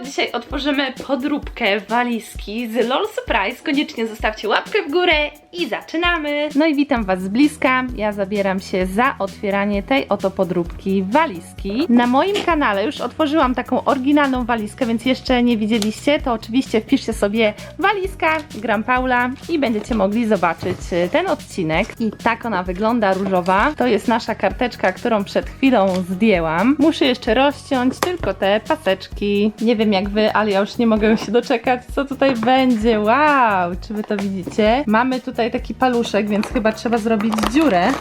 Dzisiaj otworzymy podróbkę walizki z LOL Surprise. Koniecznie zostawcie łapkę w górę i zaczynamy. No i witam Was z bliska. Ja zabieram się za otwieranie tej oto podróbki walizki. Na moim kanale już otworzyłam taką oryginalną walizkę, więc jeszcze nie widzieliście, to oczywiście wpiszcie sobie walizka Gram Paula i będziecie mogli zobaczyć y, ten odcinek. I tak ona wygląda różowa. To jest nasza karteczka, którą przed chwilą zdjęłam. Muszę jeszcze rozciąć tylko te paseczki. Nie wiem jak wy, ale ja już nie mogę się doczekać, co tutaj będzie. Wow, czy wy to widzicie? Mamy tutaj taki paluszek, więc chyba trzeba zrobić dziurę.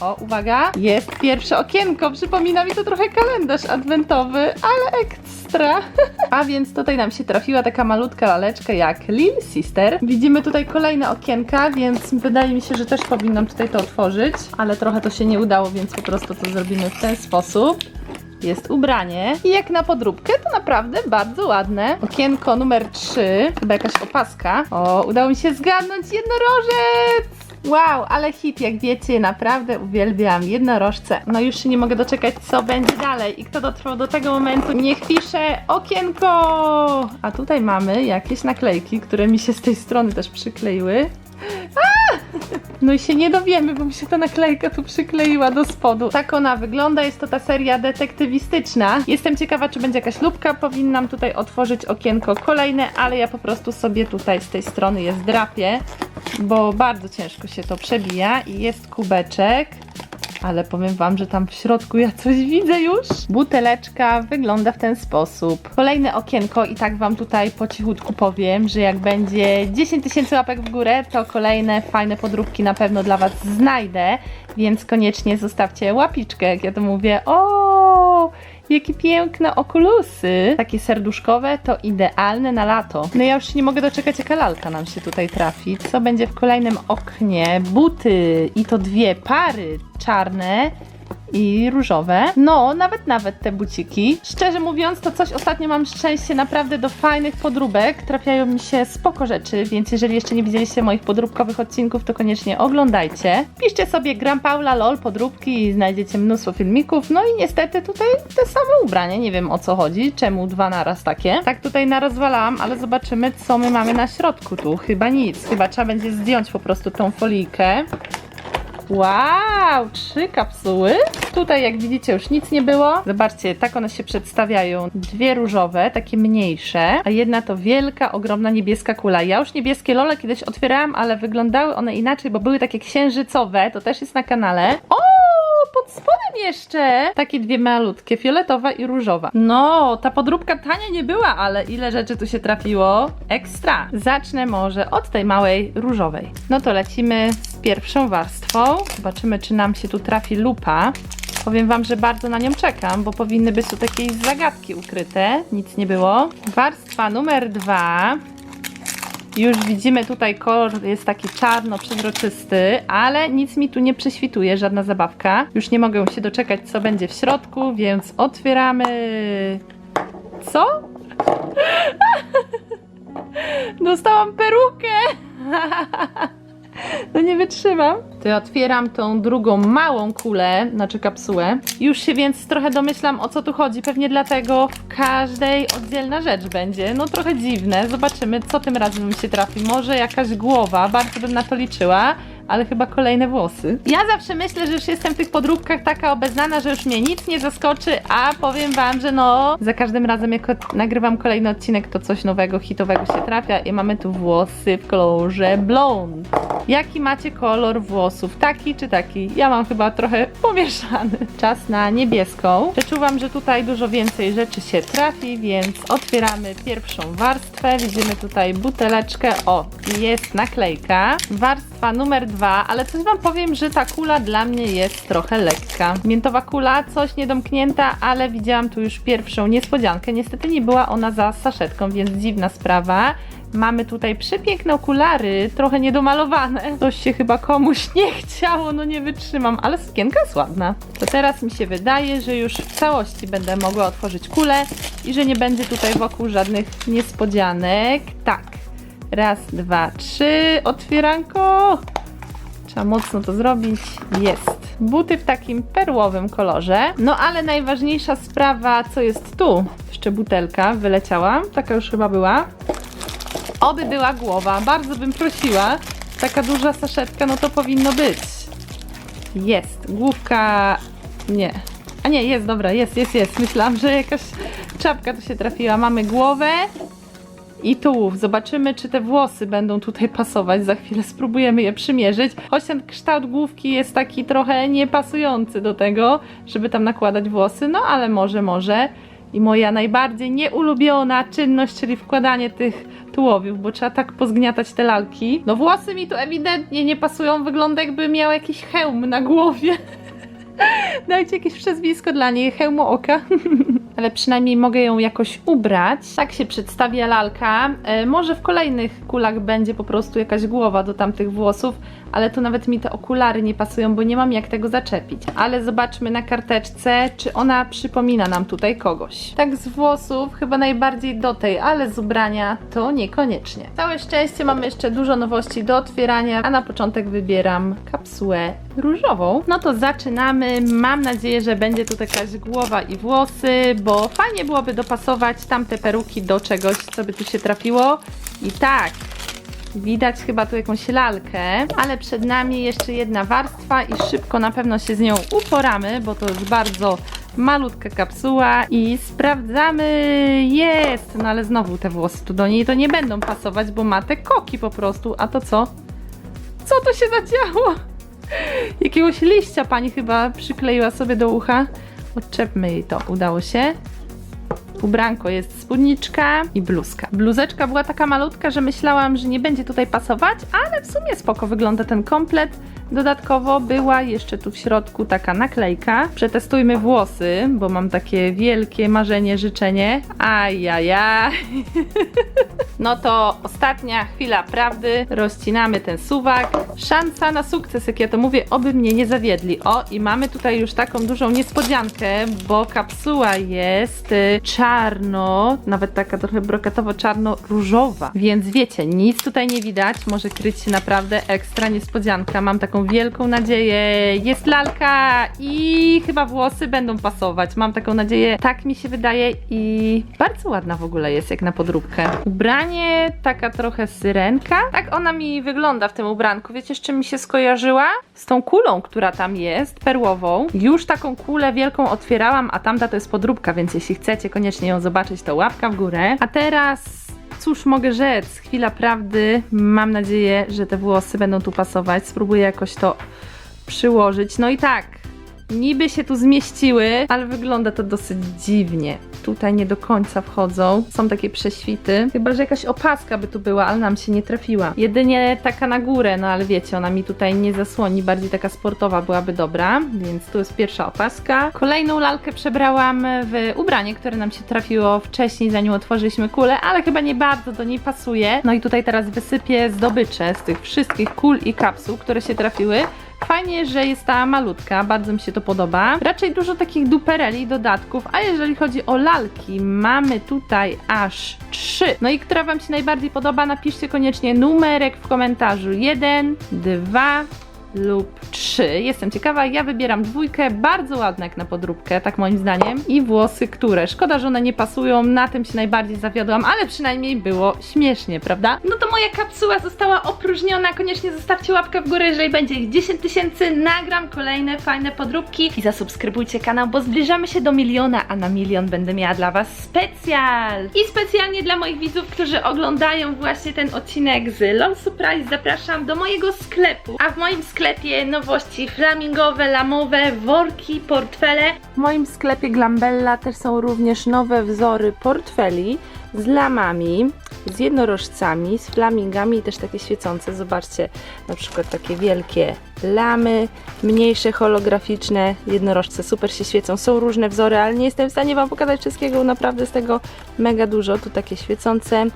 O, uwaga, jest pierwsze okienko. Przypomina mi to trochę kalendarz adwentowy, ale ekstra. A więc tutaj nam się trafiła taka malutka laleczka jak Lil Sister. Widzimy tutaj kolejne okienka, więc wydaje mi się, że też powinnam tutaj to otworzyć, ale trochę to się nie udało, więc po prostu to zrobimy w ten sposób. Jest ubranie i jak na podróbkę to naprawdę bardzo ładne. Okienko numer 3, chyba jakaś opaska. O, udało mi się zgadnąć jednorożec! Wow, ale hit, jak wiecie, naprawdę uwielbiam jednorożce. No już się nie mogę doczekać, co będzie dalej. I kto dotrwał do tego momentu, niech pisze okienko! A tutaj mamy jakieś naklejki, które mi się z tej strony też przykleiły. No i się nie dowiemy, bo mi się ta naklejka tu przykleiła do spodu. Tak ona wygląda, jest to ta seria detektywistyczna. Jestem ciekawa, czy będzie jakaś lubka. Powinnam tutaj otworzyć okienko kolejne, ale ja po prostu sobie tutaj z tej strony je zdrapię, bo bardzo ciężko się to przebija i jest kubeczek. Ale powiem wam, że tam w środku ja coś widzę już. Buteleczka wygląda w ten sposób. Kolejne okienko i tak wam tutaj po cichutku powiem, że jak będzie 10 tysięcy łapek w górę, to kolejne fajne podróbki na pewno dla was znajdę, więc koniecznie zostawcie łapiczkę, jak ja to mówię. O! Jakie piękne okulusy! Takie serduszkowe to idealne na lato. No ja już się nie mogę doczekać, jaka lalka nam się tutaj trafi. Co będzie w kolejnym oknie? Buty i to dwie pary czarne i różowe. No, nawet nawet te buciki. Szczerze mówiąc, to coś ostatnio mam szczęście naprawdę do fajnych podróbek. Trafiają mi się spoko rzeczy, więc jeżeli jeszcze nie widzieliście moich podróbkowych odcinków, to koniecznie oglądajcie. Piszcie sobie Gram Paula LOL podróbki i znajdziecie mnóstwo filmików. No i niestety tutaj te same ubrania, nie wiem o co chodzi, czemu dwa naraz takie. Tak tutaj narozwalałam, ale zobaczymy co my mamy na środku tu. Chyba nic, chyba trzeba będzie zdjąć po prostu tą folijkę. Wow, trzy kapsuły. Tutaj, jak widzicie, już nic nie było. Zobaczcie, tak one się przedstawiają. Dwie różowe, takie mniejsze, a jedna to wielka, ogromna niebieska kula. Ja już niebieskie lole kiedyś otwierałam, ale wyglądały one inaczej, bo były takie księżycowe. To też jest na kanale. O! Pod spodem jeszcze! Takie dwie malutkie, fioletowa i różowa. No, ta podróbka tania nie była, ale ile rzeczy tu się trafiło? Ekstra! Zacznę może od tej małej różowej. No to lecimy z pierwszą warstwą. Zobaczymy, czy nam się tu trafi lupa. Powiem Wam, że bardzo na nią czekam, bo powinny być tu jakieś zagadki ukryte. Nic nie było. Warstwa numer dwa. Już widzimy tutaj kolor jest taki czarno przezroczysty, ale nic mi tu nie prześwituje, żadna zabawka. Już nie mogę się doczekać, co będzie w środku, więc otwieramy. Co? Dostałam perukę! No nie wytrzymam. To ja otwieram tą drugą małą kulę, znaczy kapsułę. Już się więc trochę domyślam o co tu chodzi. Pewnie dlatego w każdej oddzielna rzecz będzie. No trochę dziwne. Zobaczymy co tym razem mi się trafi. Może jakaś głowa, bardzo bym na to liczyła. Ale chyba kolejne włosy. Ja zawsze myślę, że już jestem w tych podróbkach taka obeznana, że już mnie nic nie zaskoczy, a powiem wam, że no, za każdym razem jak nagrywam kolejny odcinek, to coś nowego, hitowego się trafia i mamy tu włosy w kolorze blond. Jaki macie kolor włosów? Taki czy taki? Ja mam chyba trochę pomieszany. Czas na niebieską. Wyczuwam, że tutaj dużo więcej rzeczy się trafi, więc otwieramy pierwszą warstwę. Widzimy tutaj buteleczkę. O, jest naklejka. Warstwa numer dwa, ale coś wam powiem, że ta kula dla mnie jest trochę lekka. Miętowa kula, coś niedomknięta, ale widziałam tu już pierwszą niespodziankę. Niestety nie była ona za saszetką, więc dziwna sprawa. Mamy tutaj przepiękne okulary, trochę niedomalowane. Coś się chyba komuś nie chciało, no nie wytrzymam, ale sukienka jest ładna. To teraz mi się wydaje, że już w całości będę mogła otworzyć kulę i że nie będzie tutaj wokół żadnych niespodzianek. Tak. Raz, dwa, trzy. Otwieranko. Trzeba mocno to zrobić. Jest. Buty w takim perłowym kolorze. No ale najważniejsza sprawa, co jest tu? Jeszcze butelka wyleciała, taka już chyba była. Oby była głowa, bardzo bym prosiła. Taka duża saszetka, no to powinno być. Jest, główka nie. A nie, jest, dobra, jest, jest, jest. Myślałam, że jakaś czapka tu się trafiła. Mamy głowę i tułów. Zobaczymy, czy te włosy będą tutaj pasować. Za chwilę spróbujemy je przymierzyć. Choć ten kształt główki jest taki trochę niepasujący do tego, żeby tam nakładać włosy, no ale może, może. I moja najbardziej nieulubiona czynność, czyli wkładanie tych tułowiów, bo trzeba tak pozgniatać te lalki. No włosy mi tu ewidentnie nie pasują, wygląda jakby miał jakiś hełm na głowie. Dajcie jakieś przezwisko dla niej, hełmo oka. Ale przynajmniej mogę ją jakoś ubrać. Tak się przedstawia lalka. E, może w kolejnych kulach będzie po prostu jakaś głowa do tamtych włosów, ale tu nawet mi te okulary nie pasują, bo nie mam jak tego zaczepić. Ale zobaczmy na karteczce, czy ona przypomina nam tutaj kogoś. Tak z włosów chyba najbardziej do tej, ale z ubrania to niekoniecznie. Całe szczęście mamy jeszcze dużo nowości do otwierania, a na początek wybieram kapsułę różową. No to zaczynamy. Mam nadzieję, że będzie tu jakaś głowa i włosy, bo fajnie byłoby dopasować tamte peruki do czegoś, co by tu się trafiło. I tak, Widać chyba tu jakąś lalkę, ale przed nami jeszcze jedna warstwa i szybko na pewno się z nią uporamy, bo to jest bardzo malutka kapsuła i sprawdzamy. Jest! No ale znowu te włosy tu do niej to nie będą pasować, bo ma te koki po prostu. A to co? Co to się zadziało? Jakiegoś liścia pani chyba przykleiła sobie do ucha. Odczepmy jej to. Udało się. Ubranko jest spódniczka i bluzka. Bluzeczka była taka malutka, że myślałam, że nie będzie tutaj pasować, ale w sumie spoko wygląda ten komplet. Dodatkowo była jeszcze tu w środku taka naklejka. Przetestujmy włosy, bo mam takie wielkie marzenie, życzenie. Ajaja. No to ostatnia chwila prawdy. Rozcinamy ten suwak. Szansa na sukces, jak ja to mówię, oby mnie nie zawiedli. O, i mamy tutaj już taką dużą niespodziankę, bo kapsuła jest y, czarno, nawet taka trochę brokatowo-czarno-różowa. Więc wiecie, nic tutaj nie widać. Może kryć się naprawdę ekstra niespodzianka. Mam taką wielką nadzieję. Jest lalka i chyba włosy będą pasować. Mam taką nadzieję. Tak mi się wydaje i bardzo ładna w ogóle jest, jak na podróbkę. Ubranie, taka trochę syrenka. Tak ona mi wygląda w tym ubranku. Wiecie, z czym mi się skojarzyła? Z tą kulą, która tam jest, perłową. Już taką kulę wielką otwierałam, a tamta to jest podróbka, więc jeśli chcecie koniecznie ją zobaczyć, to łapka w górę. A teraz cóż mogę rzec? Chwila prawdy. Mam nadzieję, że te włosy będą tu pasować. Spróbuję jakoś to przyłożyć. No i tak, niby się tu zmieściły, ale wygląda to dosyć dziwnie. Tutaj nie do końca wchodzą. Są takie prześwity. Chyba, że jakaś opaska by tu była, ale nam się nie trafiła. Jedynie taka na górę, no ale wiecie, ona mi tutaj nie zasłoni. Bardziej taka sportowa byłaby dobra, więc tu jest pierwsza opaska. Kolejną lalkę przebrałam w ubranie, które nam się trafiło wcześniej, zanim otworzyliśmy kulę, ale chyba nie bardzo do niej pasuje. No i tutaj teraz wysypię zdobycze z tych wszystkich kul i kapsuł, które się trafiły. Fajnie, że jest ta malutka, bardzo mi się to podoba. Raczej dużo takich dupereli, dodatków, a jeżeli chodzi o lalki, mamy tutaj aż trzy. No i która Wam się najbardziej podoba, napiszcie koniecznie numerek w komentarzu. Jeden, dwa lub trzy. Jestem ciekawa, ja wybieram dwójkę, bardzo ładne jak na podróbkę, tak moim zdaniem. I włosy, które, szkoda, że one nie pasują, na tym się najbardziej zawiodłam, ale przynajmniej było śmiesznie, prawda? No to moja kapsuła została opróżniona, koniecznie zostawcie łapkę w górę, jeżeli będzie ich 10 tysięcy, nagram kolejne fajne podróbki i zasubskrybujcie kanał, bo zbliżamy się do miliona, a na milion będę miała dla Was specjal! I specjalnie dla moich widzów, którzy oglądają właśnie ten odcinek z LOL Surprise, zapraszam do mojego sklepu, a w moim sklepie nowości flamingowe, lamowe, worki, portfele. W moim sklepie Glambella też są również nowe wzory portfeli z lamami, z jednorożcami, z flamingami i też takie świecące. Zobaczcie, na przykład takie wielkie lamy, mniejsze holograficzne jednorożce, super się świecą. Są różne wzory, ale nie jestem w stanie Wam pokazać wszystkiego, naprawdę z tego mega dużo. Tu takie świecące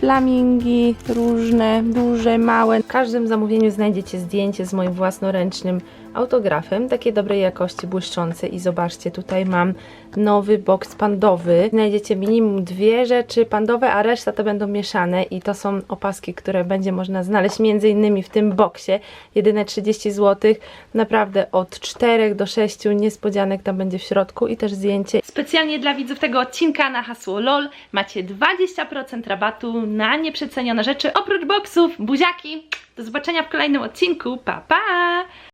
flamingi różne, duże, małe. W każdym zamówieniu znajdziecie zdjęcie z moim własnoręcznym autografem, takiej dobrej jakości, błyszczące i zobaczcie, tutaj mam nowy boks pandowy. Znajdziecie minimum dwie rzeczy pandowe, a reszta to będą mieszane i to są opaski, które będzie można znaleźć między innymi w tym boksie. Jedyne 30 zł, naprawdę od 4 do 6 niespodzianek tam będzie w środku i też zdjęcie. Specjalnie dla widzów tego odcinka na hasło LOL macie 20% rabatu na nieprzecenione rzeczy oprócz boksów, buziaki. Do zobaczenia w kolejnym odcinku. Pa pa!